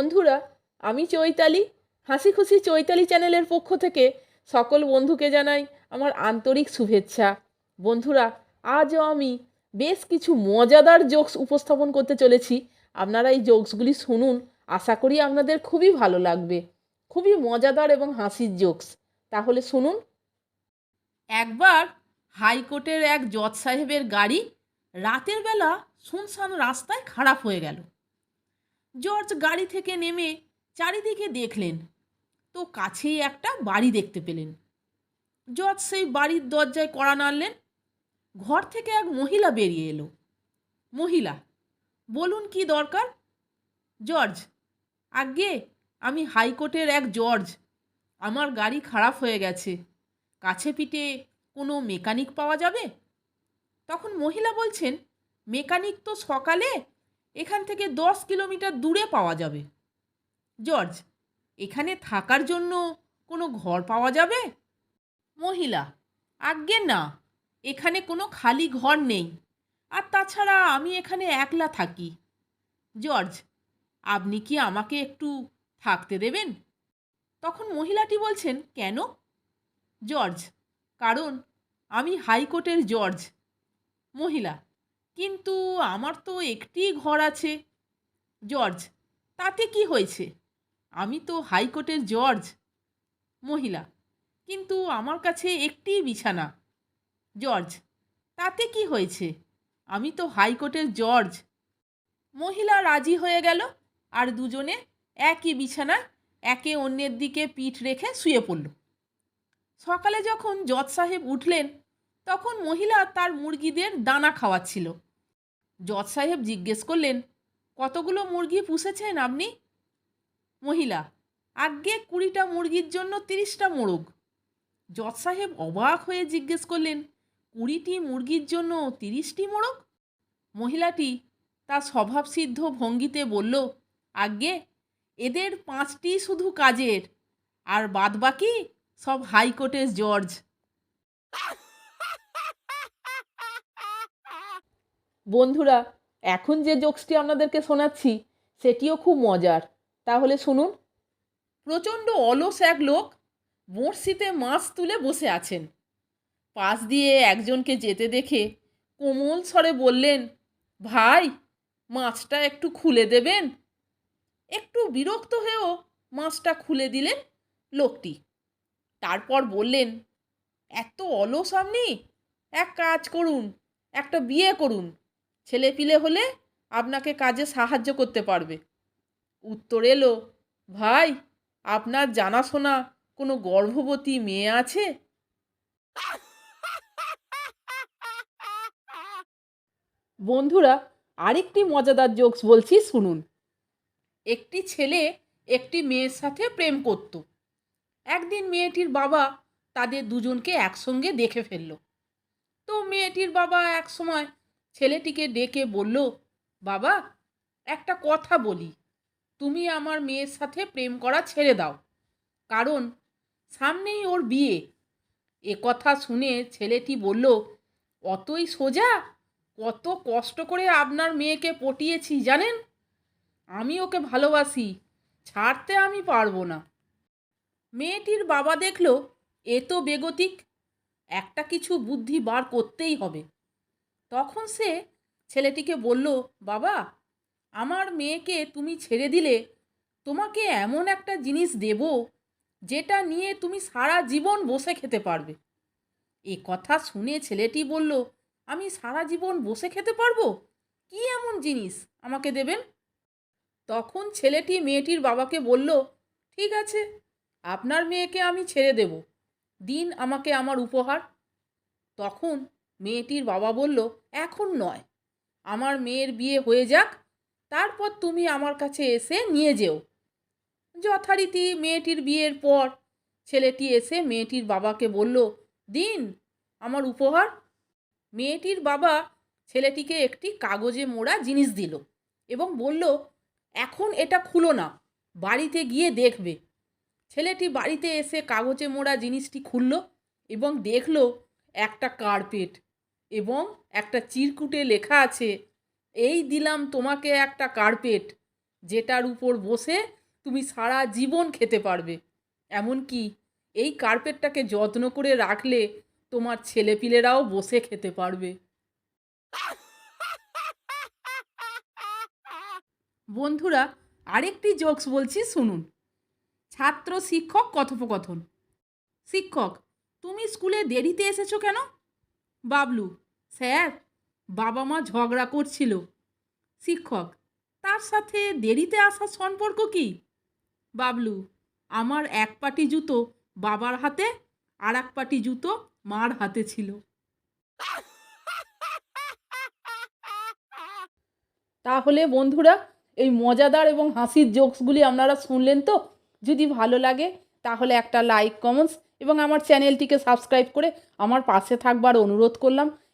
বন্ধুরা, আমি চৈতালি। হাসি খুশি চৈতালি চ্যানেলের পক্ষ থেকে সকল বন্ধুকে জানাই আমার আন্তরিক শুভেচ্ছা। বন্ধুরা, আজও আমি বেশ কিছু মজাদার জোকস উপস্থাপন করতে চলেছি। আপনারা এই জোকসগুলি শুনুন, আশা করি আপনাদের খুবই ভালো লাগবে। খুবই মজাদার এবং হাসির জোকস। তাহলে শুনুন। একবার হাইকোর্টের এক জজ সাহেবের গাড়ি রাতের বেলা শুনশান রাস্তায় খারাপ হয়ে গেল। জর্জ গাড়ি থেকে নেমে চারিদিকে দেখলেন। তো কাছেই একটা বাড়ি দেখতে পেলেন। জর্জ সেই বাড়ির দরজায় কড়া নাড়লেন। ঘর থেকে এক মহিলা বেরিয়ে এলো। মহিলা, বলুন কি দরকার? জর্জ আগে আমি হাইকোর্টের এক জর্জ। আমার গাড়ি খারাপ হয়ে গেছে। কাছে পিঠে কোনো মেকানিক পাওয়া যাবে? তখন মহিলা বলছেন, মেকানিক তো সকালে এখান থেকে দশ কিলোমিটার দূরে পাওয়া যাবে। জর্জ, এখানে থাকার জন্য কোনো ঘর পাওয়া যাবে? মহিলা, আজ্ঞে না, এখানে কোনো খালি ঘর নেই। আর তাছাড়া আমি এখানে একলা থাকি। জর্জ, আপনি কি আমাকে একটু থাকতে দেবেন? তখন মহিলাটি বলছেন, কেন? জর্জ, কারণ আমি হাইকোর্টের জর্জ। মহিলা কিন্তু আমার তো একটি ঘর আছে। জর্জ, তাতে কি হয়েছে? আমি তো হাইকোর্টের জর্জ, মহিলা, কিন্তু আমার কাছে একটি বিছানা। জর্জ, তাতে কি হয়েছে? আমি তো হাইকোর্টের জর্জ। মহিলা রাজি হয়ে গেল আর দুজনে একই বিছানা একে অন্যের দিকে পিঠ রেখে শুয়ে পড়ল। সকালে যখন জজ সাহেব উঠলেন, তখন মহিলা তার মুরগিদের দানা খাওয়াচ্ছিল। জজ সাহেব জিজ্ঞেস করলেন, কতগুলো মুরগি পুষেছেন আপনি? মহিলা আজ্ঞে কুড়িটা মুরগির জন্য তিরিশটা মোরগ। জজ সাহেব অবাক হয়ে জিজ্ঞেস করলেন, কুড়িটি মুরগির জন্য তিরিশটি মোরগ? মহিলাটি তার স্বভাবসিদ্ধ ভঙ্গিতে বলল আজ্ঞে এদের পাঁচটি শুধু কাজের, আর বাদবাকি সব হাইকোর্টের জর্জ বন্ধুরা, এখন যে জোকসটি আপনাদেরকে শোনাচ্ছি, সেটিও খুব মজার। তাহলে শুনুন। প্রচণ্ড অলস এক লোক বড়শিতে মাছ তুলে বসে আছেন। পাশ দিয়ে একজনকে যেতে দেখে কোমল স্বরে বললেন, ভাই, মাছটা একটু খুলে দেবেন? একটু বিরক্ত হয়েও মাছটা খুলে দিলেন লোকটি। তারপর বললেন, এত অলস আপনি? এক কাজ করুন, একটা বিয়ে করুন। ছেলে পিলে হলে আপনাকে কাজে সাহায্য করতে পারবে। উত্তর এলো, ভাই, আপনার জানাশোনা কোনো গর্ভবতী মেয়ে আছে? বন্ধুরা, আরেকটি মজাদার জোকস বলছি, শুনুন। একটি ছেলে একটি মেয়ের সাথে প্রেম করত। একদিন মেয়েটির বাবা তাদের দুজনকে একসঙ্গে দেখে ফেলল। তো মেয়েটির বাবা এক সময় ছেলেটিকে ডেকে বলল, বাবা, একটা কথা বলি। তুমি আমার মেয়ের সাথে প্রেম করা ছেড়ে দাও। কারণ সামনেই ওর বিয়ে। এ কথা শুনে ছেলেটি বলল, অতই সোজা? কত কষ্ট করে আপনার মেয়েকে পটিয়েছি, জানেন? আমি ওকে ভালোবাসি, ছাড়তে আমি পারব না। মেয়েটির বাবা দেখল, এ তো বেগতিক। একটা কিছু বুদ্ধি বার করতেই হবে। তখন সে ছেলেটিকে বলল, বাবা, আমার মেয়েকে তুমি ছেড়ে দিলে, তোমাকে এমন একটা জিনিস দেব যেটা নিয়ে তুমি সারা জীবন বসে খেতে পারবে। এ কথা শুনে ছেলেটি বলল, আমি সারা জীবন বসে খেতে পারব? কি এমন জিনিস? আমাকে দেবেন? তখন ছেলেটি মেয়েটির বাবাকে বলল, ঠিক আছে, আপনার মেয়েকে আমি ছেড়ে দেব। দিন আমাকে আমার উপহার। তখন মেয়েটির বাবা বলল, এখন নয়। আমার মেয়ের বিয়ে হয়ে যাক, তারপর তুমি আমার কাছে এসে নিয়ে যেও। যথারীতি মেয়েটির বিয়ের পর ছেলেটি এসে মেয়েটির বাবাকে বলল, দিন, আমার উপহার? মেয়েটির বাবা ছেলেটিকে একটি কাগজে মোড়া জিনিস দিল এবং বলল, এখন এটা খুলো না, বাড়িতে গিয়ে দেখবে। ছেলেটি বাড়িতে এসে কাগজে মোড়া জিনিসটি খুলল এবং দেখল একটা কার্পেট। এবং একটা চিরকুটে লেখা আছে, এই দিলাম তোমাকে একটা কার্পেট, যেটার উপর বসে তুমি সারা জীবন খেতে পারবে। এমনকি এই কার্পেটটাকে যত্ন করে রাখলে তোমার ছেলেপিলেরাও বসে খেতে পারবে। বন্ধুরা, আরেকটি জোকস বলছি, শুনুন। ছাত্র শিক্ষক কথোপকথন। শিক্ষক, তুমি স্কুলে দেরিতে এসেছ কেন? বাবলু স্যার বাবা মা ঝগড়া করছিল। শিক্ষক, তার সাথে দেরিতে আসার সম্পর্ক কি? বাবলু, আমার এক পাটি জুতো বাবার হাতে, আর এক পাটি জুতো মার হাতে ছিল। তাহলে বন্ধুরা, এই মজাদার এবং হাসির জোকসগুলি আপনারা শুনলেন তো? যদি ভালো লাগে, তাহলে একটা লাইক কমেন্টস এবং আমার চ্যানেলটিকে সাবস্ক্রাইব করে আমার পাশে থাকবার অনুরোধ করলাম।